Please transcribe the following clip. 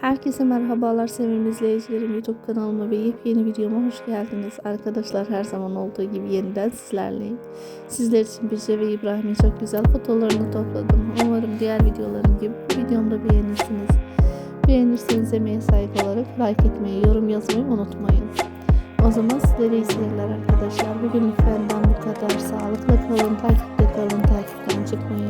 Herkese merhabalar sevimli izleyicilerim YouTube kanalıma ve yepyeni videoma hoş geldiniz. Arkadaşlar her zaman olduğu gibi yeniden sizlerleyim. Sizler için Birce ve İbrahim'in çok güzel fotoğraflarını topladım. Umarım diğer videolarım gibi bu beğenirsiniz. Beğenirseniz emeğe saygı olarak like etmeyi, yorum yazmayı unutmayın. O zaman sizlere iyi seyirler arkadaşlar. Bugünlük benden bu kadar. Sağlıkla kalın, takipte kalın, takipten çıkmayın.